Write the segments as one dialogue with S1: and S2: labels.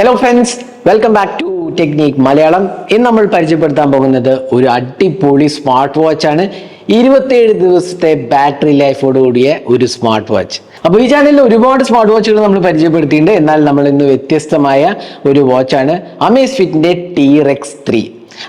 S1: Hello friends welcome back to Technic Malayalam ഇന്ന് നമ്മൾ പരിചയപ്പെടുത്താൻ പോകുന്നത് ഒരു അടിപൊളി സ്മാർട്ട് വാച്ച് ആണ്. ഇരുപത്തിയേഴ് ദിവസത്തെ ബാറ്ററി ലൈഫോട് കൂടിയ ഒരു സ്മാർട്ട് വാച്ച് അപ്പോൾ ഈ ചാനലിൽ ഒരുപാട് സ്മാർട്ട് വാച്ചുകൾ നമ്മൾ പരിചയപ്പെടുത്തിയിട്ടുണ്ട്. എന്നാൽ നമ്മൾ ഇന്ന് വ്യത്യസ്തമായ ഒരു വാച്ചാണ് അമേസ് ഫിറ്റിന്റെ ടി റെക്സ് ത്രീ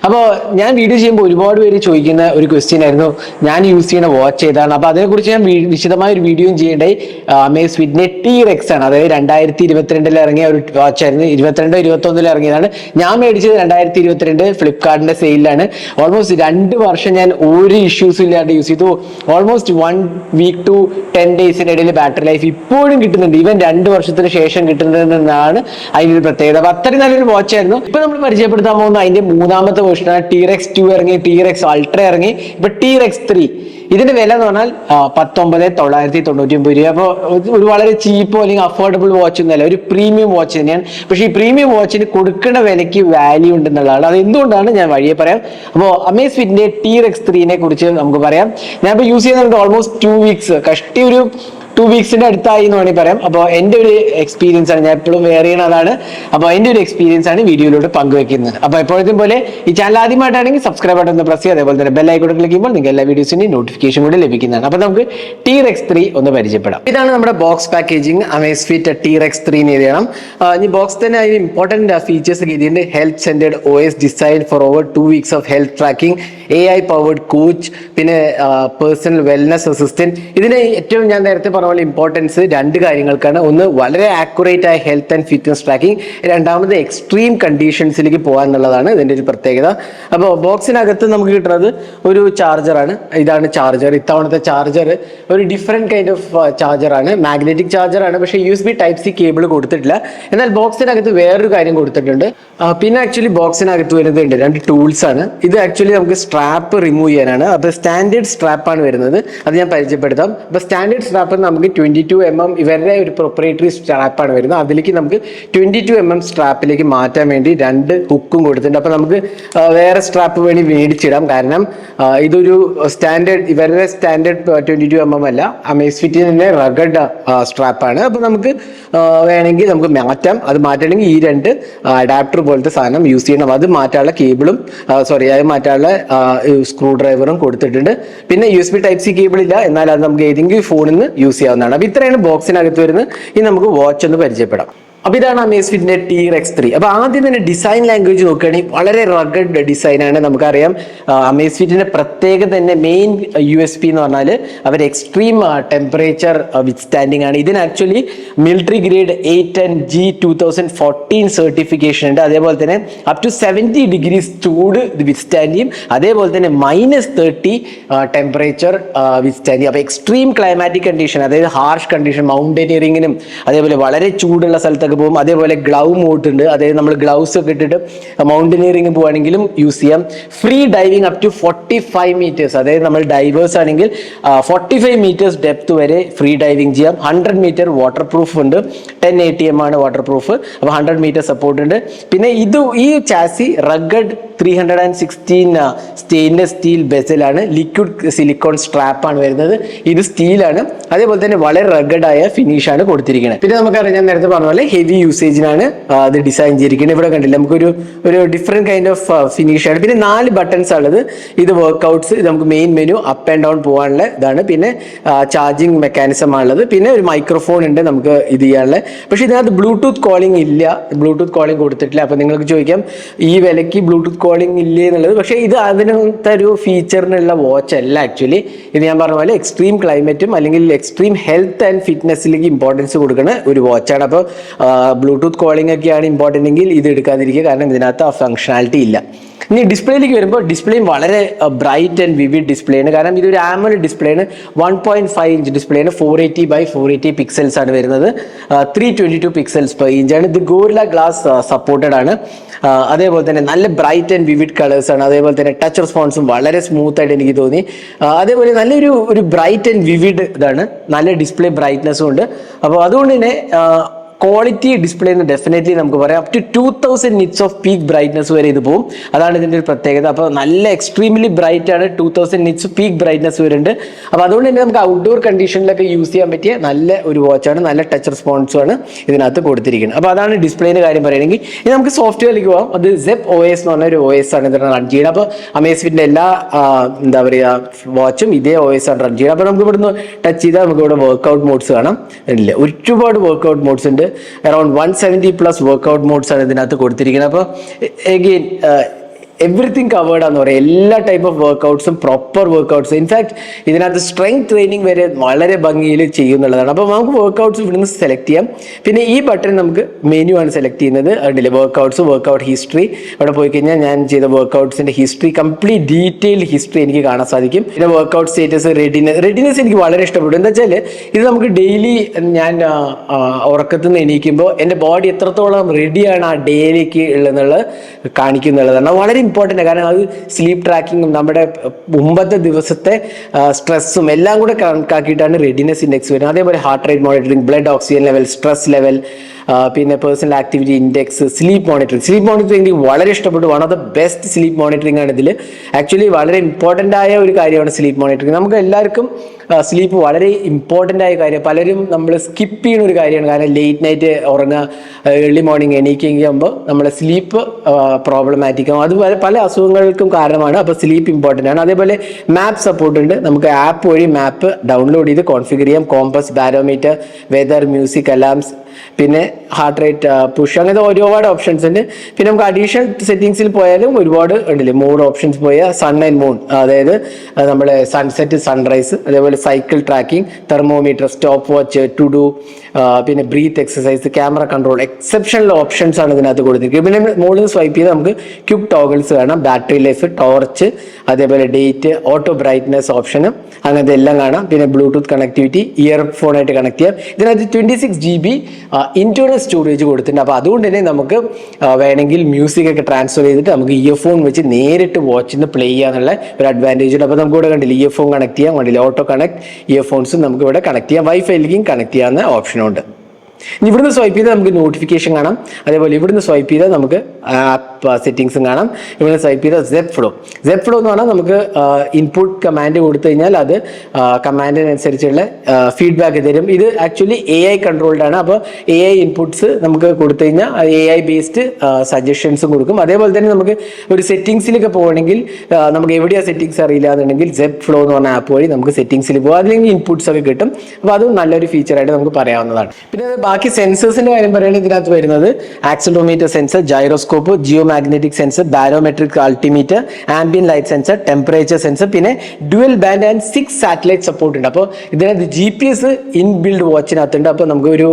S1: അപ്പോൾ ഞാൻ വീഡിയോ ചെയ്യുമ്പോൾ ഒരുപാട് പേര് ചോദിക്കുന്ന ഒരു ക്വസ്റ്റ്യൻ ആയിരുന്നു. ഞാൻ യൂസ് ചെയ്യുന്ന വാച്ച് ഏതാണ്? അപ്പോൾ അതിനെക്കുറിച്ച് ഞാൻ വിശദമായ ഒരു വീഡിയോയും ചെയ്യേണ്ടേ. അമേസ് ഫിറ്റിന്റെ ടി റെക്സ് ആണ്. അതായത് രണ്ടായിരത്തി ഇരുപത്തിരണ്ടിൽ ഇറങ്ങിയ ഒരു വാച്ച് ആയിരുന്നു. ഇരുപത്തിരണ്ടോ ഇരുപത്തൊന്നിൽ ഇറങ്ങിയതാണ്. ഞാൻ മേടിച്ചത് രണ്ടായിരത്തി ഇരുപത്തിരണ്ട് ഫ്ലിപ്കാർട്ടിന്റെ സെയിലാണ് ഓൾമോസ്റ്റ് രണ്ട് വർഷം ഞാൻ ഒരു ഇഷ്യൂസും ഇല്ലാണ്ട് യൂസ് ചെയ്തു. Almost one week to ten ഡേയ്സിന്റെ ഇടയിൽ ബാറ്ററി ലൈഫ് ഇപ്പോഴും കിട്ടുന്നുണ്ട്. ഈവൻ രണ്ട് വർഷത്തിന് ശേഷം കിട്ടുന്നതെന്നാണ് അതിന്റെ ഒരു പ്രത്യേകത. അപ്പോൾ അത്രയും നല്ലൊരു വാച്ച് ആയിരുന്നു. ഇപ്പോൾ നമ്മൾ പരിചയപ്പെടുത്താൻ പോകുന്ന അതിന്റെ മൂന്നാമത്തെ വേർഷനാണ് ടി റെക്സ് ടു ഇറങ്ങി ടി റെക്സ് അൾട്ര ഇറങ്ങി. ഇപ്പൊ ടി റെക്സ് ത്രീ ഇതിന്റെ വില എന്ന് പറഞ്ഞാൽ പത്തൊമ്പത് തൊള്ളായിരത്തി തൊണ്ണൂറ്റി ഒമ്പത് രൂപ അപ്പോൾ ഒരു വളരെ ചീപ്പോ അല്ലെങ്കിൽ അഫോർഡബിൾ വാച്ച് ഒന്നുമല്ല ഒരു പ്രീമിയം വാച്ച് തന്നെയാണ്. പക്ഷേ ഈ പ്രീമിയം വാച്ചിന് കൊടുക്കുന്ന വിലയ്ക്ക് വാല്യൂ ഉണ്ടെന്നുള്ളതാണ്. അത് എന്തുകൊണ്ടാണ് ഞാൻ വഴിയെ പറയാം? അപ്പോൾ അമേസ് ഫിറ്റിന്റെ ടി റെക്സ് ത്രീനെ കുറിച്ച് നമുക്ക് പറയാം. ഞാൻ ഇപ്പോൾ യൂസ് ചെയ്യുന്നുണ്ട് ഓൾമോസ്റ്റ് ടു വീക്സ് കഷ്ടി ഒരു ടു വീക്സിന്റെ അടുത്തായി എന്ന് വേണമെങ്കിൽ പറയാം. അപ്പോൾ എന്റെ ഒരു എക്സ്പീരിയൻസ് ആണ് ഞാൻ എപ്പോഴും വെയർ ചെയ്യുന്ന അതാണ് അപ്പോൾ എന്റെ ഒരു എക്സ്പീരിയൻസ് ആണ് വീഡിയോയിലൂടെ പങ്കുവെക്കുന്നത്. അപ്പോൾ എപ്പോഴത്തെ പോലെ ഈ ചാനൽ ആദ്യമായിട്ടാണെങ്കിൽ സബ്സ്ക്രൈബ് ബട്ടൺ ഒന്ന് പ്രസ് ചെയ്യുക. അതേപോലെ തന്നെ ബെൽ ഐക്കോട്ട് ക്ലിക്ക് ചെയ്യുമ്പോൾ നിങ്ങൾക്ക് എല്ലാ വീഡിയോസിന്റെയും നോട്ടിഫിക്കേഷൻ കൂടി ലഭിക്കുന്നതാണ്. അപ്പോൾ നമുക്ക് ടി റെക്സ് ത്രീ ഒന്ന് പരിചയപ്പെടാം. ഇതാണ് നമ്മുടെ box packaging Amazfit T Rex three എന്ന് എഴുതണം ഇനി ബോക്സ് തന്നെ അതിന് ഇമ്പോർട്ടന്റ് ഫീച്ചേഴ്സ് ഒക്കെ ഇതിന്റെ health centred O S design for over two weeks of health tracking A I powered coach പിന്നെ പേഴ്സണൽ വെൽനസ് അസിസ്റ്റന്റ് ഇതിന് ഏറ്റവും ഞാൻ നേരത്തെ പറഞ്ഞ ഇമ്പോർട്ടൻസ് രണ്ട് കാര്യങ്ങൾക്കാണ്. ഒന്ന് വളരെ ആക്യുറേറ്റ് ആയ ഹെൽത്ത് ആൻഡ് ഫിറ്റ്നസ് ട്രാക്കിംഗ് രണ്ടാമത് എക്സ്ട്രീം കണ്ടീഷൻസിലേക്ക് പോകാൻ എന്നുള്ളതാണ് ഇതിന്റെ ഒരു പ്രത്യേകത. അപ്പോൾ ബോക്സിനകത്ത് നമുക്ക് കിട്ടുന്നത് ഒരു ചാർജറാണ് ഇതാണ് ചാർജർ ഇത്തവണത്തെ ചാർജർ ഒരു ഡിഫറെന്റ് കൈൻഡ് ഓഫ് ചാർജറാണ് മാഗ്നറ്റിക് ചാർജറാണ് പക്ഷേ U S B type C cable കൊടുത്തിട്ടില്ല. എന്നാൽ ബോക്സിനകത്ത് വേറൊരു കാര്യം കൊടുത്തിട്ടുണ്ട്. പിന്നെ ആക്ച്വലി ബോക്സിനകത്ത് വരുന്നുണ്ട് രണ്ട് ടൂൾസ് ആണ്. ഇത് ആക്ച്വലി നമുക്ക് സ്ട്രാപ്പ് റിമൂവ് ചെയ്യാനാണ്. അപ്പോൾ സ്റ്റാൻഡേർഡ് സ്ട്രാപ്പ് ആണ് വരുന്നത്. അത് ഞാൻ പരിചയപ്പെടുത്താം. അപ്പോൾ സ്റ്റാൻഡേർഡ് സ്ട്രാപ്പ് നമുക്ക് ട്വന്റി ടു എം എം ഇവരുടെ ഒരു പ്രൊപ്പറേറ്ററി സ്ട്രാപ്പാണ് വരുന്നത്. അതിലേക്ക് നമുക്ക് ട്വന്റി ടു എം എം സ്ട്രാപ്പിലേക്ക് മാറ്റാൻ വേണ്ടി രണ്ട് ഹുക്കും കൊടുത്തിട്ടുണ്ട്. അപ്പോൾ നമുക്ക് വേറെ സ്ട്രാപ്പ് വേണ്ടി മേടിച്ചിടാം. കാരണം ഇതൊരു സ്റ്റാൻഡേർഡ് ഇവരുടെ standard twenty two M M അല്ല. അമേസ് തന്നെ റഗഡ് സ്ട്രാപ്പാണ് അപ്പോൾ നമുക്ക് വേണമെങ്കിൽ നമുക്ക് മാറ്റാം. അത് മാറ്റണമെങ്കിൽ ഈ രണ്ട് അഡാപ്റ്റർ പോലത്തെ സാധനം യൂസ് ചെയ്യണം. അത് മാറ്റാനുള്ള കേബിളും സോറി അത് മാറ്റാനുള്ള സ്ക്രൂ ഡ്രൈവറും കൊടുത്തിട്ടുണ്ട്. പിന്നെ U S B type C cable ഇല്ല. എന്നാൽ അത് നമുക്ക് ഏതെങ്കിലും ഫോണിൽ നിന്ന് യൂസ് ചെയ്യാവുന്നതാണ്. അപ്പോൾ ഇത്രയാണ് ബോക്സിനകത്ത് വരുന്നത്. ഇനി നമുക്ക് വാച്ച് ഒന്ന് പരിചയപ്പെടാം. അപ്പൊ ഇതാണ് അമേസ് ടീർ എക്സ് ത്രീ അപ്പൊ ആദ്യം തന്നെ ഡിസൈൻ ലാംഗ്വേജ് നോക്കുകയാണെങ്കിൽ വളരെ റഗഡ് ഡിസൈൻ ആണ് നമുക്കറിയാം. അമേസ് ഫിറ്റിന്റെ പ്രത്യേക തന്നെ മെയിൻ യു എസ് പി എന്ന് പറഞ്ഞാൽ അവർ എക്സ്ട്രീം ടെമ്പറേച്ചർ വിത്ത് സ്റ്റാൻഡിങ് ആണ്. ഇതിന് actually military grade eight and G two thousand fourteen certification ഉണ്ട്. അതേപോലെ തന്നെ അപ് ടു സെവന്റി ഡിഗ്രീസ് ചൂട് വിത്ത് സ്റ്റാൻഡ് ചെയ്യും. അതേപോലെ തന്നെ minus thirty temperature with stand ചെയ്യും. അപ്പോൾ എക്സ്ട്രീം ക്ലൈമാറ്റിക് കണ്ടീഷൻ അതായത് ഹാർഷ് കണ്ടീഷൻ മൗണ്ടനിയറിങ്ങിനും അതേപോലെ വളരെ ചൂടുള്ള സ്ഥലത്തൊക്കെ പോകും. അതേപോലെ ഗ്ലൗ മോട്ടുണ്ട്. അതായത് നമ്മൾ ഗ്ലൗസ് ഒക്കെ ഇട്ടിട്ട് മൗണ്ടനിയറിംഗ് പോവാണെങ്കിലും യൂസ് ചെയ്യാം. Free diving up to forty five metres അതായത് നമ്മൾ ഡൈവേഴ്സ് ആണെങ്കിൽ ഫോർട്ടി ഫൈവ് മീറ്റേഴ്സ് ഡെപ്ത് വരെ ഫ്രീ ഡൈവിങ് ചെയ്യാം. ഹൺഡ്രഡ് മീറ്റർ വാട്ടർ പ്രൂഫ് ഉണ്ട്. ടെൻ എ ടി എം ആണ് വാട്ടർ പ്രൂഫ് അപ്പോൾ ഹൺഡ്രഡ് മീറ്റർ സപ്പോർട്ട് ഉണ്ട്. പിന്നെ ഇത് ഈ chassis rugged three hundred and sixteen stainless steel ബെസലാണ് liquid silicone സ്ട്രാപ്പാണ് വരുന്നത്. ഇത് സ്റ്റീലാണ്. അതേപോലെ തന്നെ വളരെ റഗഡായ ഫിനിഷാണ് കൊടുത്തിരിക്കുന്നത്. പിന്നെ നമുക്കറിയാം ഞാൻ നേരത്തെ പറഞ്ഞ പോലെ ഹെവി യൂസേജിനാണ് അത് ഡിസൈൻ ചെയ്തിരിക്കുന്നത്. ഇവിടെ കണ്ടില്ല നമുക്കൊരു ഒരു ഡിഫറെന്റ് കൈൻഡ് ഓഫ് ഫിനിഷാണ് പിന്നെ നാല് ബട്ടൺസ് ഉള്ളത് ഇത് വർക്ക്ഔട്ട്സ് ഇത് നമുക്ക് main menu up and down പോകാനുള്ള ഇതാണ്. പിന്നെ ചാർജിങ് മെക്കാനിസം ആണുള്ളത്. പിന്നെ ഒരു മൈക്രോഫോൺ ഉണ്ട് നമുക്ക് ഇത് ചെയ്യാനുള്ള. പക്ഷേ ഇതിനകത്ത് ബ്ലൂടൂത്ത് കോളിംഗ് ഇല്ല. ബ്ലൂടൂത്ത് കോളിംഗ് കൊടുത്തിട്ടില്ല. അപ്പോൾ നിങ്ങൾക്ക് ചോദിക്കാം ഈ വിലയ്ക്ക് ബ്ലൂടൂത്ത് കോളിംഗ് ഇല്ലേ എന്നുള്ളത് പക്ഷേ ഇത് അതിനത്തെ ഒരു ഫീച്ചറിനുള്ള വാച്ച് അല്ല ആക്ച്വലി ഇത് ഞാൻ പറഞ്ഞ പോലെ എക്സ്ട്രീം ക്ലൈമറ്റും അല്ലെങ്കിൽ എക്സ്ട്രീം ഹെൽത്ത് ആൻഡ് ഫിറ്റ്നസ്സിലേക്ക് ഇമ്പോർട്ടൻസ് കൊടുക്കുന്ന ഒരു വാച്ചാണ് അപ്പോൾ ബ്ലൂടൂത്ത് കോളിംഗ് ഒക്കെയാണ് ഇമ്പോർട്ടന്റ് എങ്കിൽ ഇത് എടുക്കാതിരിക്കുക. കാരണം ഇതിനകത്ത് ആ ഫംഗ്ഷനാലിറ്റി ഇല്ല. ഇനി ഡിസ്പ്ലേയിലേക്ക് വരുമ്പോൾ ഡിസ്പ്ലേയും വളരെ ബ്രൈറ്റ് ആൻഡ് വിവിഡ് ഡിസ്പ്ലേ ആണ്. കാരണം ഇതൊരു ആമൽ ഡിസ്പ്ലേ ആണ്. One point five inch display ആണ്. Four eighty by four eighty pixels ആണ് വരുന്നത്. Three twenty two pixels per inch ആണ്. ഇത് ഗോറില ഗ്ലാസ് സപ്പോർട്ടഡ് ആണ്. അതേപോലെ തന്നെ നല്ല ബ്രൈറ്റ് ആൻഡ് വിവിഡ് കളേഴ്സ് ആണ്. അതേപോലെ തന്നെ ടച്ച് റെസ്പോൺസും വളരെ സ്മൂത്ത് ആയിട്ട് എനിക്ക് തോന്നി. അതേപോലെ നല്ലൊരു ഒരു ബ്രൈറ്റ് ആൻഡ് വിവിഡ് ഇതാണ്. നല്ല ഡിസ്പ്ലേ ബ്രൈറ്റ്നെസ്സും ഉണ്ട്. അപ്പോൾ അതുകൊണ്ട് തന്നെ ക്വാളിറ്റി ഡിസ്പ്ലേ എന്ന് ഡെഫിനറ്റ്ലി നമുക്ക് പറയാം. Up to two thousand nits of peak brightness വരെ ഇത് പോകും അതാണ് ഇതിന്റെ ഒരു പ്രത്യേകത. അപ്പോൾ നല്ല എക്സ്ട്രീംലി ബ്രൈറ്റ് ആണ് two thousand nits peak brightness വരുന്നുണ്ട് അപ്പോൾ അതുകൊണ്ട് തന്നെ നമുക്ക് ഔട്ട്ഡോർ കണ്ടീഷനിലൊക്കെ യൂസ് ചെയ്യാൻ പറ്റിയ നല്ല ഒരു വാച്ചാണ് നല്ല ടച്ച് റെസ്പോൺസും ആണ് ഇതിനകത്ത് കൊടുത്തിരിക്കുന്നത്. അപ്പോൾ അതാണ് ഡിസ്പ്ലേന്റെ കാര്യം പറയുകയാണെങ്കിൽ ഇനി നമുക്ക് സോഫ്റ്റ്വെയറിലേക്ക് പോകാം അത് സെപ്പ് ഒ എസ് എന്ന് പറഞ്ഞ ഒരു ഒ എസ് ആണ് ഇതിനെ റൺ ചെയ്യുന്നത്. അപ്പോൾ അമേസ്ഫിന്റെ എല്ലാ എന്താ പറയുക വാച്ചും ഇതേ ഒ എസ് ആണ് റൺ ചെയ്യുന്നത്. അപ്പോൾ നമുക്ക് ഇവിടുന്ന് ടച്ച് ചെയ്താൽ നമുക്ക് ഇവിടെ വർക്ക്ഔട്ട് മോഡ്സ് കാണാം. ഇല്ല ഒരുപാട് വർക്ക്ഔട്ട് മോഡ്സ് ഉണ്ട്. Around one seventy plus workout modes ആണ് ഇതിനകത്ത് കൊടുത്തിരിക്കുന്നത്. അപ്പോൾ എഗെയിൻ എവറിത്തിങ് കവേർഡ് ആണെന്ന് പറയാം. എല്ലാ ടൈപ്പ് ഓഫ് വർക്ക്ഔട്ട്സും പ്രോപ്പർ വർക്ക്ഔട്ട്സ് ഇൻഫാക്ട് ഇതിനകത്ത് സ്ട്രെങ്ത് ട്രെയിനിങ് വരെ വളരെ ഭംഗിയിൽ ചെയ്യുന്നുള്ളതാണ്. അപ്പോൾ നമുക്ക് വർക്ക്ഔട്ട്സ് ഇവിടുന്ന് സെലക്ട് ചെയ്യാം. പിന്നെ ഈ ബട്ടൺ നമുക്ക് മെനു ആണ് സെലക്ട് ചെയ്യുന്നത്. അതിലെ വർക്ക്ഔട്ട്സ് വർക്ക്ഔട്ട് ഹിസ്റ്ററി അവിടെ പോയി കഴിഞ്ഞാൽ ഞാൻ ചെയ്ത വർക്ക്ഔട്ട്സിന്റെ ഹിസ്റ്ററി കംപ്ലീറ്റ് ഡീറ്റെയിൽഡ് ഹിസ്റ്ററി എനിക്ക് കാണാൻ സാധിക്കും. പിന്നെ വർക്ക്ഔട്ട് സ്റ്റേറ്റസ് റെഡിനെസ് റെഡിനെസ് എനിക്ക് വളരെ ഇഷ്ടപ്പെട്ടു. എന്താ വെച്ചാൽ ഇത് നമുക്ക് ഡെയിലി ഞാൻ ഉറക്കത്തിൽ നിന്ന് എണീക്കുമ്പോൾ എന്റെ ബോഡി എത്രത്തോളം റെഡിയാണ് ആ ഡേയിലേക്ക് ഉള്ളതെന്നുള്ളത് കാണിക്കുന്നുള്ളതാണ്. വളരെ ഇമ്പോർട്ടന്റ് കാരണം അത് സ്ലീപ്പ് ട്രാക്കിങ്ങും നമ്മുടെ മുമ്പത്തെ ദിവസത്തെ സ്ട്രെസ്സും എല്ലാം കൂടെ കണക്കാക്കിയിട്ടാണ് റെഡിനെസ് ഇൻഡെക്സ് വരുന്നത്. അതേപോലെ heart rate monitoring blood oxygen level stress level പിന്നെ personal activity index sleep monitoring sleep monitoring എനിക്ക് വളരെ ഇഷ്ടപ്പെട്ടു. One of the best sleep monitoring ആണ് ഇതിൽ ആക്ച്വലി വളരെ ഇമ്പോർട്ടന്റ് ആയ ഒരു കാര്യമാണ് സ്ലീപ്പ് മോണിറ്ററിംഗ് നമുക്ക് എല്ലാവർക്കും സ്ലീപ്പ് വളരെ ഇമ്പോർട്ടന്റ് ആയ കാര്യം. പലരും നമ്മൾ സ്കിപ്പ് ചെയ്യുന്ന ഒരു കാര്യമാണ്. കാരണം ലേറ്റ് നൈറ്റ് ഉറങ്ങുക ഏർലി മോർണിംഗ് എണീക്കുമ്പോൾ നമ്മളെ സ്ലീപ്പ് പ്രോബ്ലമാറ്റിക് ആവും. അത് പല പല അസുഖങ്ങൾക്കും കാരണമാണ്. അപ്പോൾ സ്ലീപ്പ് ഇമ്പോർട്ടന്റ് ആണ്. അതേപോലെ മാപ്പ് സപ്പോർട്ട് ഉണ്ട്. നമുക്ക് ആപ്പ് വഴി മാപ്പ് ഡൗൺലോഡ് ചെയ്ത് കോൺഫിഗർ ചെയ്യാം. Compass barometer weather music alarms പിന്നെ ഹാർട്ട് റേറ്റ് പുഷ് അങ്ങനത്തെ ഒരുപാട് ഓപ്ഷൻസ് ഉണ്ട്. പിന്നെ നമുക്ക് അഡീഷണൽ സെറ്റിംഗ്സിൽ പോയാലും ഒരുപാട് ഉണ്ടല്ലേ? മൂഡ് ഓപ്ഷൻസ് പോയാൽ സൺ ആൻഡ് മൂൺ അതായത് നമ്മുടെ സൺസെറ്റ് സൺറൈസ് അതേപോലെ cycle tracking thermometer stopwatch to do പിന്നെ breath exercise camera control exceptional options ആണ് ഇതിനകത്ത് കൊടുത്തിരിക്കുന്നത്. പിന്നെ മുകളിൽ സ്വൈപ്പ് ചെയ്ത് നമുക്ക് ക്യൂബ് ടോഗിൾസ് കാണാം. ബാറ്ററി ലൈഫ് ടോർച്ച് അതേപോലെ ഡേറ്റ് ഓട്ടോ ബ്രൈറ്റ്നെസ് ഓപ്ഷനും അങ്ങനത്തെ എല്ലാം കാണാം. പിന്നെ ബ്ലൂടൂത്ത് കണക്ടിവിറ്റി ഇയർ ഫോണായിട്ട് കണക്ട് ചെയ്യാം. ഇതിനകത്ത് twenty six G B internal storage കൊടുത്തിട്ടുണ്ട്. അപ്പോൾ അതുകൊണ്ട് തന്നെ നമുക്ക് വേണമെങ്കിൽ മ്യൂസിക് ഒക്കെ ട്രാൻസ്ഫർ ചെയ്തിട്ട് നമുക്ക് ഇയർഫോൺ വെച്ച് നേരിട്ട് വാച്ചിൽ നിന്ന് പ്ലേ ചെയ്യാനുള്ള ഒരു അഡ്വാന്റേജ് ഉണ്ട്. അപ്പോൾ നമുക്ക് ഇവിടെ കണ്ടില്ല ഇയർഫോൺ കണക്ട് ചെയ്യാം. കണ്ടില്ല ഓട്ടോ കണക്ട് ഇയർഫോൺസും നമുക്ക് ഇവിടെ കണക്ട് ചെയ്യാം. വൈഫൈയിലേക്കും കണക്ട് ചെയ്യാവുന്ന ഓപ്ഷനും ഉണ്ട് ഇനി ഇവിടുന്ന് സ്വൈപ്പ് ചെയ്താൽ നമുക്ക് നോട്ടിഫിക്കേഷൻ കാണാം. അതേപോലെ ഇവിടുന്ന് സ്വൈപ്പ് ചെയ്താൽ നമുക്ക് ആപ്പ് സെറ്റിങ്സും കാണാം. ഇവിടെ സ്വൈപ്പ് ചെയ്താൽ സെപ് ഫ്ലോ സെപ് ഫ്ലോ എന്ന് പറഞ്ഞാൽ നമുക്ക് ഇൻപുട്ട് കമാൻഡ് കൊടുത്തു കഴിഞ്ഞാൽ അത് കമാൻഡിനനുസരിച്ചുള്ള ഫീഡ്ബാക്ക് തരും. ഇത് ആക്ച്വലി എ ഐ കൺട്രോൾഡ് ആണ്. അപ്പോൾ എ ഐ ഇൻപുട്സ് നമുക്ക് കൊടുത്തു കഴിഞ്ഞാൽ എ ഐ ബേസ്ഡ് സജഷൻസും കൊടുക്കും. അതേപോലെ തന്നെ നമുക്ക് ഒരു സെറ്റിംഗ്സിലൊക്കെ പോകണമെങ്കിൽ നമുക്ക് എവിടെയാണ് സെറ്റിംഗ്സ് അറിയില്ല എന്നുണ്ടെങ്കിൽ സെപ് ഫ്ലോ എന്ന് പറഞ്ഞ ആപ്പ് വഴി നമുക്ക് സെറ്റിംഗ്സിൽ പോകാം. അല്ലെങ്കിൽ ഇൻപുട്സ് ഒക്കെ കിട്ടും. അപ്പോൾ അതും നല്ലൊരു ഫീച്ചറായിട്ട് നമുക്ക് പറയാവുന്നതാണ്. പിന്നെ ബാക്കി സെൻസേഴ്സിന്റെ കാര്യം പറയുകയാണെങ്കിൽ ഇതിനകത്ത് വരുന്നത് accelerometer sensor gyroscope geo magnetic sensor barometric altimeter ambient light sensor temperature sensor പിന്നെ dual band and six satellite support ഉണ്ട്. അപ്പോൾ ഇതിനകത്ത് G P S in built വാച്ചിനകത്തുണ്ട് അപ്പോൾ നമുക്ക് ഒരു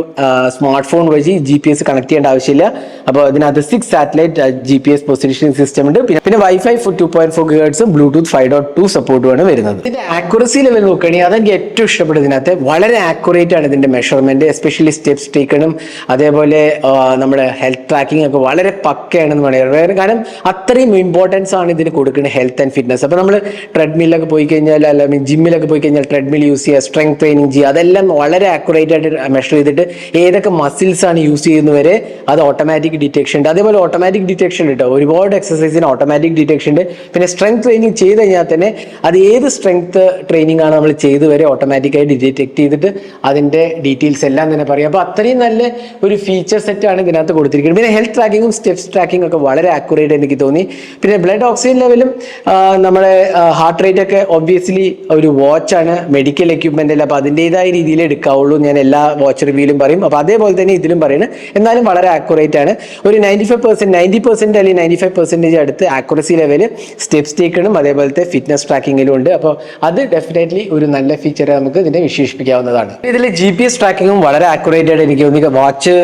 S1: സ്മാർട്ട് ഫോൺ വഴി ജി പി എസ് കണക്ട് ചെയ്യേണ്ട ആവശ്യമില്ല. അപ്പോൾ ഇതിനകത്ത് six satellite G P S positioning system ഉണ്ട്. പിന്നെ പിന്നെ വൈഫൈ ടു പോയിന്റ് ഫോർ ഗേഡ്സ് ബ്ലൂടൂത്ത് ഫൈവ് ഡോട്ട് ടു സപ്പോർട്ടുമാണ് വരുന്നത്. ഇതിന്റെ ആക്യുറസി ലെവൽ നോക്കുകയാണെങ്കിൽ അതെനിക്ക് ഏറ്റവും ഇഷ്ടപ്പെട്ടത് ഇതിനകത്ത് വളരെ ആക്യുറേറ്റ് ആണ് ഇതിന്റെ മെഷർമെന്റ് എസ്പെഷ്യലി സ്റ്റെപ്സ് ടേക്കണും അതേപോലെ നമ്മുടെ ഹെൽത്ത് ട്രാക്കിംഗ് ഒക്കെ വളരെ പക്കയാണെന്ന് പറയാം. വേറെ കാരണം അത്രയും ഇമ്പോർട്ടൻസ് ആണ് ഇതിന് കൊടുക്കുന്നത് ഹെൽത്ത് ആൻഡ് ഫിറ്റ്നസ് അപ്പോൾ നമ്മൾ ട്രെഡ്മില്ലൊക്കെ പോയി കഴിഞ്ഞാൽ അല്ലെങ്കിൽ ജിമ്മിലൊക്കെ പോയി കഴിഞ്ഞാൽ ട്രെഡ്മിൽ യൂസ് ചെയ്യുക സ്ട്രെങ്ത് ട്രെയിനിങ് ചെയ്യുക അതെല്ലാം വളരെ ആക്യുറേറ്റ് ആയിട്ട് മെഷർ ചെയ്തിട്ട് ഏതൊക്കെ മസിൽസ് ആണ് യൂസ് ചെയ്യുന്നത് വരെ അത് ഓട്ടോമാറ്റിക് ഡിറ്റക്ഷൻ ഉണ്ട്. അതേപോലെ ഓട്ടോമാറ്റിക് ഡിറ്റക്ഷൻ ഉണ്ട് ഒരുപാട് എക്സസൈസിന് ഓട്ടോമാറ്റിക് ഡിറ്റക്ഷൻ ഉണ്ട്. പിന്നെ സ്ട്രെങ്ത് ട്രെയിനിങ് ചെയ്ത് കഴിഞ്ഞാൽ തന്നെ അത് ഏത് സ്ട്രെങ്ത് ട്രെയിനിങ് ആണ് നമ്മൾ ചെയ്ത് വരെ ഓട്ടോമാറ്റിക്കായി ഡിറ്റക്ട് ചെയ്തിട്ട് അതിന്റെ ഡീറ്റെയിൽസ് എല്ലാം തന്നെ പറയും. അപ്പോൾ അത്രയും നല്ല ഒരു ഫീച്ചർ ആണ് ഇതിനകത്ത് കൊടുത്തിരിക്കുന്നത്. പിന്നെ ഹെൽത്ത് ട്രാക്കിങ്ങും സ്റ്റെപ്സ് ട്രാക്കിംഗ് ഒക്കെ വളരെ ആക്യുറേറ്റ് എനിക്ക് തോന്നി. പിന്നെ ബ്ലഡ് ഓക്സിജൻ ലെവലും നമ്മുടെ ഹാർട്ട് റേറ്റ് ഒക്കെ ഒബ്വിയസ്ലി ഒരു വാച്ചാണ് മെഡിക്കൽ എക്യുപ്മെന്റ് അല്ല അപ്പോൾ അതിന്റെതായ രീതിയിൽ എടുക്കാവുള്ളൂ ഞാൻ എല്ലാ വാച്ച് റിവ്യൂലും പറയും. അപ്പോൾ അതേപോലെ തന്നെ ഇതിലും പറയുന്നത് എന്നാലും വളരെ ആക്യുറേറ്റ് ആണ്. ഒരു ninety five percent ninety percent അല്ലെങ്കിൽ നയന്റി ഫൈവ് പെർസെന്റേജ് അടുത്ത് ആക്യുറസി ലെവൽ സ്റ്റെപ്സ് ടേക്കണും അതേപോലത്തെ ഫിറ്റ്നസ് ട്രാക്കിങ്ങിലും ഉണ്ട്. അപ്പോൾ അത് ഡെഫിനറ്റ്ലി ഒരു നല്ല ഫീച്ചർ നമുക്ക് ഇതിനെ വിശേഷിപ്പിക്കാവുന്നതാണ്. ഇതിൽ ജി പി എസ് ട്രാക്കിങ്ങും വളരെ ആക്യുറേറ്റ് ആയിട്ട് എനിക്ക് തോന്നി. വാച്ചിൽ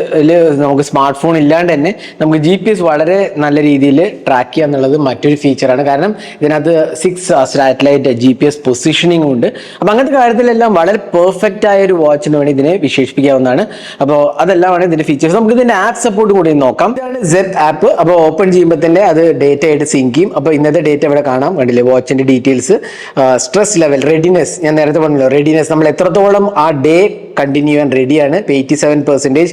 S1: നമുക്ക് സ്മാർട്ട് ഫോൺ ഇല്ലാണ്ട് തന്നെ നമുക്ക് ജി പി എസ് വളരെ നല്ല രീതിയിൽ ട്രാക്ക് ചെയ്യുക എന്നുള്ളത് മറ്റൊരു ഫീച്ചറാണ് കാരണം ഇതിനകത്ത് six satellite G P S positioning ഉണ്ട്. അപ്പം അങ്ങനത്തെ കാര്യത്തിലെല്ലാം വളരെ പെർഫെക്റ്റ് ആയ ഒരു വാച്ചിന് വേണ്ടി ഇതിനെ വിശേഷിപ്പിക്കാവുന്നതാണ്. അപ്പോൾ അതെല്ലാമാണ് ഇതിന്റെ ഫീച്ചേഴ്സ് നമുക്ക് ഇതിന്റെ ആപ്പ് സപ്പോർട്ട് കൂടി നോക്കാം. ഇതാണ് സെപ്പ് ആപ്പ് അപ്പോൾ ഓപ്പൺ ചെയ്യുമ്പോൾ തന്നെ അത് ഡേറ്റ ആയിട്ട് സിങ്ക് ചെയ്യും. അപ്പോൾ ഇന്നത്തെ ഡേറ്റ ഇവിടെ കാണാം. കണ്ടില്ലേ? വാച്ചിന്റെ ഡീറ്റെയിൽസ് സ്ട്രെസ് ലെവൽ റെഡിനെസ് ഞാൻ നേരത്തെ പറഞ്ഞല്ലോ റെഡിനെസ് നമ്മൾ എത്രത്തോളം ആ ഡേ കണ്ടിന്യൂ ചെയ്യാൻ റെഡിയാണ് എയ്റ്റി സെവൻ പെർസെന്റേജ്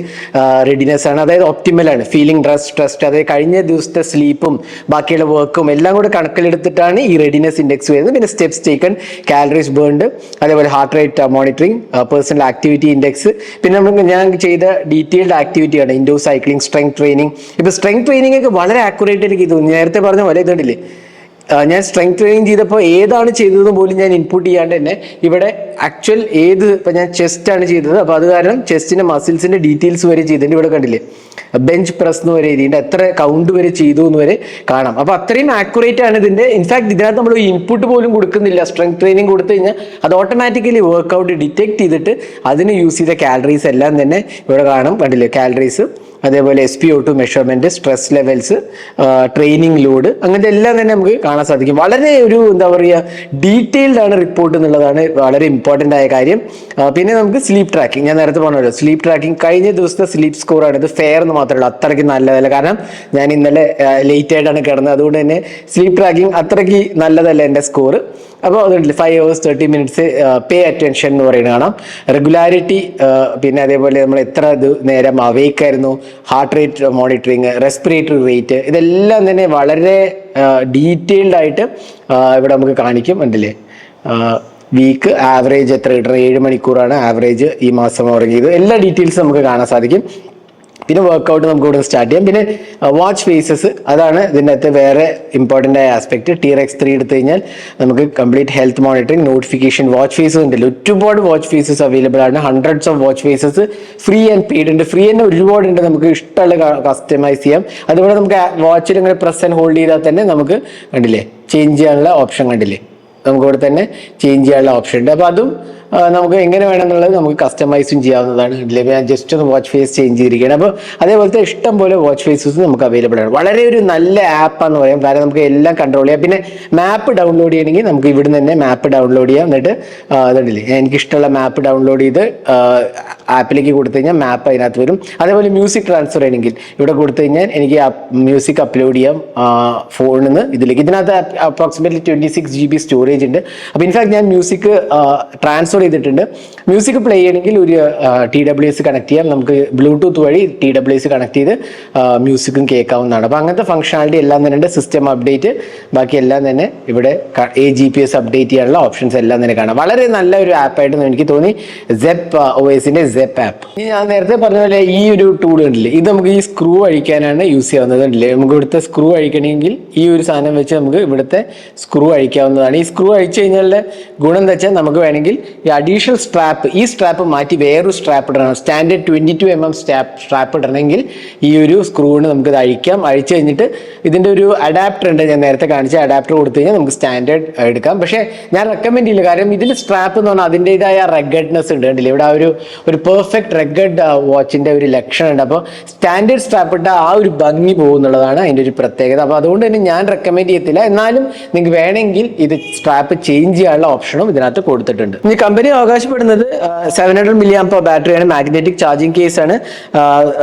S1: റെഡിനെസ് ആണ്. അതായത് ഒപ്റ്റിമലാണ് ഫീലിംഗ് ഡ്രസ് ട്രസ്റ്റ് അതായത് കഴിഞ്ഞ ദിവസത്തെ സ്ലീപ്പും ബാക്കിയുള്ള വർക്കും എല്ലാം കൂടെ കണക്കിലെടുത്തിട്ടാണ് ഈ റെഡിനെസ് ഇൻഡെക്സ് വരുന്നത്. പിന്നെ സ്റ്റെപ്സ് ടേക്കൺ കാലറീസ് ബേൺഡ് അതേപോലെ heart rate monitoring personal activity index പിന്നെ നമുക്ക് ഞാൻ ചെയ്ത ഡീറ്റെയിൽഡ് ആക്ടിവിറ്റിയാണ് ഇൻഡോ സൈക്ലിംഗ് സ്ട്രെങ്ത് ട്രെയിനിങ് ഇപ്പോൾ സ്ട്രെങ്ത് ട്രെയിനിങ് ഒക്കെ വളരെ ആക്യുറേറ്റ് എനിക്ക് തോന്നി നേരത്തെ പറഞ്ഞ പോലെ ഇതുണ്ടല്ലേ? ഞാൻ സ്ട്രെങ്ത് ട്രെയിനിങ് ചെയ്തപ്പോൾ ഏതാണ് ചെയ്തതെന്ന് പോലും ഞാൻ ഇൻപുട്ട് ചെയ്യാണ്ട് തന്നെ ഇവിടെ ആക്ച്വൽ ഏത് ഇപ്പം ഞാൻ ചെസ്റ്റ് ആണ് ചെയ്തത്. അപ്പോൾ അത് കാരണം ചെസ്റ്റിന്റെ മസിൽസിന്റെ ഡീറ്റെയിൽസ് വരെ ചെയ്തിട്ടുണ്ട് ഇവിടെ കണ്ടില്ലേ? ബെഞ്ച് പ്രസ് എന്ന് വരെ എഴുതിയിട്ടുണ്ട്. എത്ര കൗണ്ട് വരെ ചെയ്തു എന്ന് വരെ കാണാം. അപ്പോൾ അത്രയും ആക്യുറേറ്റ് ആണ് ഇതിന്റെ ഇൻഫാക്ട് ഇതിനകത്ത് നമ്മൾ ഇൻപുട്ട് പോലും കൊടുക്കുന്നില്ല. സ്ട്രെങ്ത് ട്രെയിനിങ് കൊടുത്തു കഴിഞ്ഞാൽ അത് ഓട്ടോമാറ്റിക്കലി വർക്ക്ഔട്ട് ഡിറ്റക്ട് ചെയ്തിട്ട് അതിന് യൂസ് ചെയ്ത കാലറീസ് എല്ലാം തന്നെ ഇവിടെ കാണാം. കണ്ടില്ലേ? കാലറീസ് അതേപോലെ S P O two measurement stress levels training load അങ്ങനത്തെ എല്ലാം തന്നെ നമുക്ക് കാണാൻ സാധിക്കും. വളരെ ഒരു എന്താ പറയുക ഡീറ്റെയിൽഡ് ആണ് റിപ്പോർട്ട് എന്നുള്ളതാണ് വളരെ ഇമ്പോർട്ടന്റ് ആയ കാര്യം. പിന്നെ നമുക്ക് സ്ലീപ്പ് ട്രാക്കിംഗ് ഞാൻ നേരത്തെ പറഞ്ഞല്ലോ സ്ലീപ്പ് ട്രാക്കിംഗ് കഴിഞ്ഞ ദിവസത്തെ സ്ലീപ്പ് സ്കോർ ആണ്. ഇത് ഫെയർ എന്ന് മാത്രമേ ഉള്ളൂ അത്രയ്ക്ക് നല്ലതല്ല. കാരണം ഞാൻ ഇന്നലെ ലേറ്റ് ആയിട്ടാണ് കിടന്നത്. അതുകൊണ്ട് തന്നെ സ്ലീപ്പ് ട്രാക്കിംഗ് അത്രയ്ക്ക് നല്ലതല്ല എന്റെ സ്കോർ അപ്പോൾ അതുണ്ട് five hours thirty minutes pay attention എന്ന് പറയുന്നത് കാണാം. റെഗുലാരിറ്റി പിന്നെ അതേപോലെ നമ്മൾ എത്ര ഇത് നേരം അവയ്ക്കായിരുന്നു ആയിരുന്നു heart rate monitoring respiratory rate ഇതെല്ലാം തന്നെ വളരെ ഡീറ്റെയിൽഡ് ആയിട്ട് ഇവിടെ നമുക്ക് കാണിക്കും ഉണ്ടല്ലേ? വീക്ക് ആവറേജ് എത്ര കിട്ടണം ഏഴ് മണിക്കൂറാണ് ആവറേജ് ഈ മാസം ഉറങ്ങിയത്. എല്ലാ ഡീറ്റെയിൽസും നമുക്ക് കാണാൻ സാധിക്കും. പിന്നെ വർക്കൗട്ട് നമുക്ക് ഇവിടെ സ്റ്റാർട്ട് ചെയ്യാം. പിന്നെ വാച്ച് ഫേസസ് അതാണ് ഇതിന്റെ അകത്ത് വേറെ ഇമ്പോർട്ടന്റ് ആയ ആസ്പെക്ട് ടി എക്സ് ത്രീ എടുത്തു കഴിഞ്ഞാൽ നമുക്ക് complete health monitoring notification watch faces ഉണ്ടല്ലോ. ഒരുപാട് വാച്ച് ഫേസസ് അവൈലബിൾ ആണ്. Hundreds of watch faces free and paid ഉണ്ട്. ഫ്രീ തന്നെ ഒരുപാട് ഉണ്ട്. നമുക്ക് ഇഷ്ടമുള്ള കസ്റ്റമൈസ് ചെയ്യാം. അതുപോലെ നമുക്ക് വാച്ചിൽ ഇങ്ങനെ പ്രസ് ആൻഡ് ഹോൾഡ് ചെയ്താൽ തന്നെ നമുക്ക് കണ്ടില്ലേ? ചേഞ്ച് ചെയ്യാനുള്ള ഓപ്ഷൻ കണ്ടില്ലേ? നമുക്ക് ഇവിടെ തന്നെ ചേഞ്ച് ചെയ്യാനുള്ള ഓപ്ഷൻ ഉണ്ട്. അപ്പോൾ അതും നമുക്ക് എങ്ങനെ വേണമെന്നുള്ളത് നമുക്ക് കസ്റ്റമൈസും ചെയ്യാവുന്നതാണ്. ഇതിലെ ഞാൻ ജസ്റ്റ് ഒന്ന് വാച്ച് ഫേസ് ചേഞ്ച് ചെയ്തിരിക്കുകയാണ്. അപ്പോൾ അതേപോലത്തെ ഇഷ്ടം പോലെ വാച്ച് ഫേസസ് നമുക്ക് അവൈലബിൾ ആണ്. വളരെ ഒരു നല്ല ആപ്പാന്ന് പറയാം. കാരണം നമുക്ക് എല്ലാം കൺട്രോൾ ചെയ്യാം. പിന്നെ മാപ്പ് ഡൗൺലോഡ് ചെയ്യണമെങ്കിൽ നമുക്ക് ഇവിടുന്ന് തന്നെ മാപ്പ് ഡൗൺലോഡ് ചെയ്യാം. എന്നിട്ട് അതുണ്ടല്ലേ എനിക്കിഷ്ടമുള്ള മാപ്പ് ഡൗൺലോഡ് ചെയ്ത് ആപ്പിലേക്ക് കൊടുത്തു കഴിഞ്ഞാൽ മാപ്പ് അതിനകത്ത് വരും. അതേപോലെ മ്യൂസിക് ട്രാൻസ്ഫർ ആണെങ്കിൽ ഇവിടെ കൊടുത്തു കഴിഞ്ഞാൽ എനിക്ക് മ്യൂസിക് അപ്ലോഡ് ചെയ്യാം. ഫോണിൽ നിന്ന് ഇതിലേക്ക്. ഇതിനകത്ത് approximately twenty six G B storage ഉണ്ട് അപ്പോൾ ഇൻഫാക്ട് ഞാൻ മ്യൂസിക് ട്രാൻസ്ഫർ ചെയ്തിട്ടുണ്ട്. മ്യൂസിക് പ്ലേ ചെയ്യണമെങ്കിൽ ഒരു ടി ഡബ്ല്യു എസ് കണക്ട് ചെയ്യാം. നമുക്ക് ബ്ലൂടൂത്ത് വഴി ടി ഡബ്ല്യു എസ് കണക്ട് ചെയ്ത് മ്യൂസിക്കും കേൾക്കാവുന്നതാണ്. അപ്പോൾ അങ്ങനത്തെ ഫംഗ്ഷനാലിറ്റി എല്ലാം തന്നെ ഉണ്ട്. സിസ്റ്റം അപ്ഡേറ്റ് ബാക്കി എല്ലാം തന്നെ ഇവിടെ A G P S update ചെയ്യാനുള്ള ഓപ്ഷൻസ് എല്ലാം തന്നെ കാണാം. വളരെ നല്ല ഒരു ആപ്പായിട്ടെന്ന് എനിക്ക് തോന്നി. സെപ്പ് ഒ എസിന്റെ സെപ്പ് ആപ്പ് ഇനി ഞാൻ നേരത്തെ പറഞ്ഞ പോലെ ഈ ഒരു ടൂൾ ഉണ്ടല്ലേ ഇത് നമുക്ക് ഈ സ്ക്രൂ അഴിക്കാനാണ് യൂസ് ചെയ്യാവുന്നത് ഉണ്ടല്ലേ നമുക്ക് ഇവിടുത്തെ സ്ക്രൂ അഴിക്കണമെങ്കിൽ ഈ ഒരു സാധനം വെച്ച് നമുക്ക് ഇവിടുത്തെ സ്ക്രൂ അഴിക്കാവുന്നതാണ്. ഈ സ്ക്രൂ അഴിച്ചു കഴിഞ്ഞാൽ ഗുണം എന്താ വെച്ചാൽ നമുക്ക് വേണമെങ്കിൽ ഈ അഡീഷണൽ സ്ട്രാപ്പ് ഈ സ്ട്രാപ്പ് മാറ്റി വേറൊരു സ്ട്രാപ്പ് ഇടണം. Standard twenty two M M strap strap ഇടണമെങ്കിൽ ഈ ഒരു സ്ക്രൂവിന് നമുക്ക് ഇത് അഴിക്കാം. അഴിച്ചു കഴിഞ്ഞിട്ട് ഇതിന്റെ ഒരു അഡാപ്റ്റർ ഉണ്ട് ഞാൻ നേരത്തെ കാണിച്ച അഡാപ്റ്റർ കൊടുത്തു കഴിഞ്ഞാൽ നമുക്ക് സ്റ്റാൻഡേർഡ് എടുക്കാം. പക്ഷേ ഞാൻ റെക്കമെൻഡ് ചെയ്യില്ല. കാരണം ഇതിന്റെ സ്ട്രാപ്പ് എന്ന് പറഞ്ഞാൽ അതിന്റെതായ റെഗഡ്നെസ് ഉണ്ട്. കണ്ടില്ലേ? ഇവിടെ ആ ഒരു ഒരു പെർഫെക്റ്റ് റെഗഡ് വാച്ചിന്റെ ഒരു ലക്ഷണമുണ്ട് അപ്പോൾ സ്റ്റാൻഡേർഡ് സ്ട്രാപ്പ് ഇട്ട ആ ഒരു ഭംഗി പോകുന്നുള്ളതാണ് അതിന്റെ ഒരു പ്രത്യേകത. അപ്പോൾ അതുകൊണ്ട് തന്നെ ഞാൻ റെക്കമെൻഡ് ചെയ്യത്തില്ല. എന്നാലും നിങ്ങൾക്ക് വേണമെങ്കിൽ ഇത് സ്ട്രാപ്പ് ചേഞ്ച് ചെയ്യാനുള്ള ഓപ്ഷനും ഇതിനകത്ത് കൊടുത്തിട്ടുണ്ട്. ഇനി കമ്പനി അവകാശപ്പെടുന്നത് സെവൻ ഹൺഡ്രഡ് മില്ലി ബാറ്ററി ബാറ്ററിയാണ് മാഗ്നറ്റിക് ചാർജിങ് കേസ് ആണ്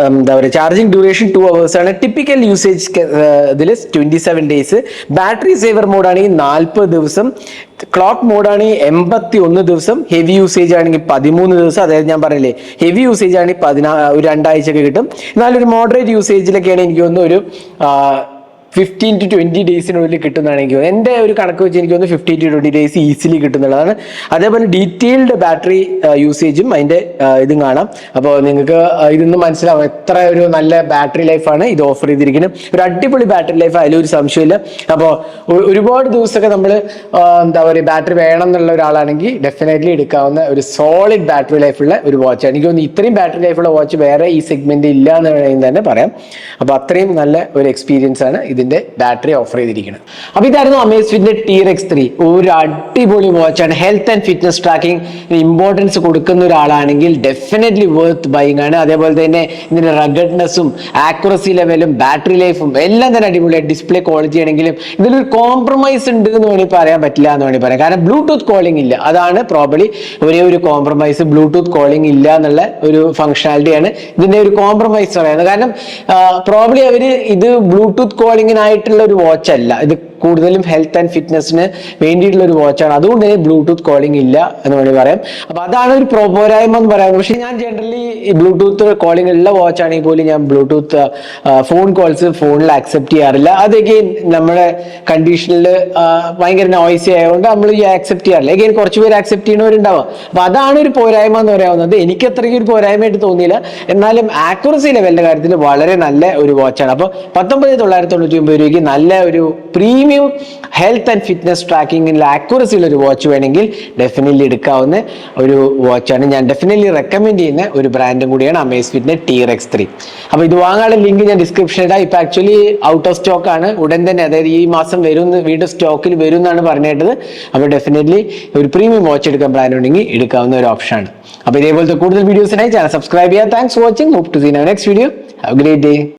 S1: എന്താ പറയുക ചാർജിങ് ഡ്യൂറേഷൻ ടു അവേഴ്സ് ആണ്. ടിപ്പിക്കൽ യൂസേജ് ഇതിൽ twenty seven days battery saver മോഡാണെങ്കിൽ നാൽപ്പത് ദിവസം. ക്ലോക്ക് മോഡാണെങ്കിൽ എൺപത്തി ഒന്ന് ദിവസം. ഹെവി യൂസേജ് ആണെങ്കിൽ പതിമൂന്ന് ദിവസം. അതായത് ഞാൻ പറഞ്ഞില്ലേ ഹെവി യൂസേജ് ആണെങ്കിൽ പതിനാ ഒരു രണ്ടാഴ്ചയൊക്കെ കിട്ടും. എന്നാലൊരു മോഡറേറ്റ് യൂസേജിലൊക്കെയാണ് എനിക്ക് തോന്നുന്നു ഒരു ഫിഫ്റ്റീൻ ടു ട്വന്റി ഡേയ്സിനുള്ളിൽ കിട്ടുന്നതാണ് എനിക്ക് തോന്നുന്നത് എന്റെ ഒരു കണക്ക് വെച്ച് എനിക്ക് തോന്നുന്നു fifteen to twenty days easily കിട്ടുന്നുള്ളതാണ്. അതേപോലെ ഡീറ്റെയിൽഡ് ബാറ്ററി യൂസേജും അതിന്റെ ഇതും കാണാം. അപ്പോൾ നിങ്ങൾക്ക് ഇതൊന്ന് മനസ്സിലാവും എത്ര ഒരു നല്ല ബാറ്ററി ലൈഫാണ് ഇത് ഓഫർ ചെയ്തിരിക്കുന്നത്. ഒരു അടിപൊളി ബാറ്ററി ലൈഫ് അതിലൊരു സംശയമില്ല അപ്പോൾ ഒരുപാട് ദിവസമൊക്കെ നമ്മൾ എന്താ പറയുക ബാറ്ററി വേണം എന്നുള്ള ഒരാളാണെങ്കിൽ ഡെഫിനറ്റ്ലി എടുക്കാവുന്ന ഒരു സോളിഡ് ബാറ്ററി ലൈഫുള്ള ഒരു വാച്ചാണ് എനിക്ക് തോന്നുന്നു ഇത്രയും ബാറ്ററി ലൈഫുള്ള വാച്ച് വേറെ ഈ സെഗ്മെന്റ് ഇല്ല എന്ന് വേണമെങ്കിൽ തന്നെ പറയാം. അപ്പോൾ അത്രയും നല്ല ഒരു എക്സ്പീരിയൻസ് ആണ് ഇതിന്റെ ബാറ്ററി ഓഫർ ചെയ്തിരിക്കുന്നത്. അപ്പോൾ ഇതായിരുന്നു അമേസ്ഫിറ്റിന്റെ ടി എക്സ് ത്രീ ഒരു അടിപൊളി വാച്ചാണ് health and fitness tracking importance കൊടുക്കുന്ന ഒരാളാണെങ്കിൽ ഡെഫിനറ്റ്ലി വർത്ത് ബൈങ് ആണ്. അതേപോലെ തന്നെ ഇതിന്റെ റഗഡ്നെസ്സും ആക്യുറസി ലെവലും ബാറ്ററി ലൈഫും എല്ലാം തന്നെ അടിപൊളിയാണ് ഡിസ്പ്ലേ ക്വാളിറ്റി ആണെങ്കിലും ഇതിലൊരു കോംപ്രമൈസ് ഉണ്ട് എന്ന് വേണമെങ്കിൽ പറയാൻ പറ്റില്ല എന്ന് വേണമെങ്കിൽ പറയാം. കാരണം ബ്ലൂടൂത്ത് കോളിംഗ് ഇല്ല. അതാണ് പ്രോബ്ലി ഒരേ ഒരു കോംപ്രമൈസ് ബ്ലൂടൂത്ത് കോളിംഗ് ഇല്ല എന്നുള്ള ഒരു ഫംഗ്ഷനാലിറ്റിയാണ് ഇതിന്റെ ഒരു കോംപ്രമൈസ് പറയുന്നത്. കാരണം പ്രോബ്ലി അവർ ഇത് ബ്ലൂടൂത്ത് കോളിങ്ങിനായിട്ടുള്ള ഒരു വാച്ച് അല്ല. ഇത് കൂടുതലും ഹെൽത്ത് ആൻഡ് ഫിറ്റ്നസിന് വേണ്ടിയിട്ടുള്ള ഒരു വാച്ചാണ് അതുകൊണ്ട് തന്നെ ബ്ലൂടൂത്ത് കോളിംഗ് ഇല്ല എന്ന് വേണമെങ്കിൽ പറയാം. അപ്പൊ അതാണ് ഒരു പ്രോ- പോരായ്മ എന്ന് പറയാം. പക്ഷേ ഞാൻ ജനറലി ബ്ലൂടൂത്ത് കോളിംഗ് ഉള്ള വാച്ച് ആണെങ്കിൽ പോലും ഞാൻ ബ്ലൂടൂത്ത് ഫോൺ കോൾസ് ഫോണിൽ അക്സെപ്റ്റ് ചെയ്യാറില്ല. അത് again നമ്മുടെ കണ്ടീഷനിൽ ഭയങ്കര നോയ്സി ആയതുകൊണ്ട് നമ്മൾ ഈ ആക്സെപ്റ്റ് ചെയ്യാറില്ല. എഗെയിൻ കുറച്ച് പേര് ആക്സെപ്റ്റ് ചെയ്യണവരുണ്ടാവുക അപ്പൊ അതാണ് ഒരു പോരായ്മ എന്ന് പറയാവുന്നത്. എനിക്ക് അത്രയ്ക്ക് ഒരു പോരായ്മയായിട്ട് തോന്നിയില്ല. എന്നാലും ആക്യുറസി ലെവലിന്റെ കാര്യത്തിൽ വളരെ നല്ല ഒരു വാച്ചാണ് അപ്പോൾ പത്തൊമ്പത് തൊള്ളായിരത്തി തൊണ്ണൂറ്റി ഒമ്പത് രൂപയ്ക്ക് നല്ല ഒരു പ്രീമിയം ഹെൽത്ത് ആൻഡ് ഫിറ്റ്നസ് ട്രാക്കിങ്ങിൽ ആക്യുറസി ഉള്ള ഒരു വാച്ച് വേണമെങ്കിൽ ഡെഫിനറ്റ്ലി എടുക്കാവുന്ന ഒരു വാച്ചാണ് ഞാൻ ഡെഫിനറ്റ്ലി റെക്കമെൻഡ് ചെയ്യുന്ന ഒരു ബ്രാൻഡും കൂടിയാണ് അമേസ് ഫിറ്റിന്റെ ടി എക്സ് ത്രീ അപ്പോൾ ഇത് വാങ്ങാനുള്ള ലിങ്ക് ഞാൻ ഡിസ്ക്രിപ്ഷൻ ഇടാം. ഇപ്പൊ ആക്ച്വലി ഔട്ട് ഓഫ് സ്റ്റോക്ക് ആണ്. ഉടൻ തന്നെ അതായത് ഈ മാസം വരും വീണ്ടും സ്റ്റോക്കിൽ വരും എന്നാണ് പറഞ്ഞിട്ടത് അപ്പോൾ ഡെഫിനറ്റ്ലി ഒരു പ്രീമിയം വാച്ച് എടുക്കാൻ പ്ലാൻ ഉണ്ടെങ്കിൽ എടുക്കാവുന്ന ഒരു ഓപ്ഷനാണ് അപ്പോൾ ഇതേപോലത്തെ കൂടുതൽ വീഡിയോസിനായി ചാനൽ സബ്സ്ക്രൈബ് ചെയ്യുക thanks for watching hope to see next video have great day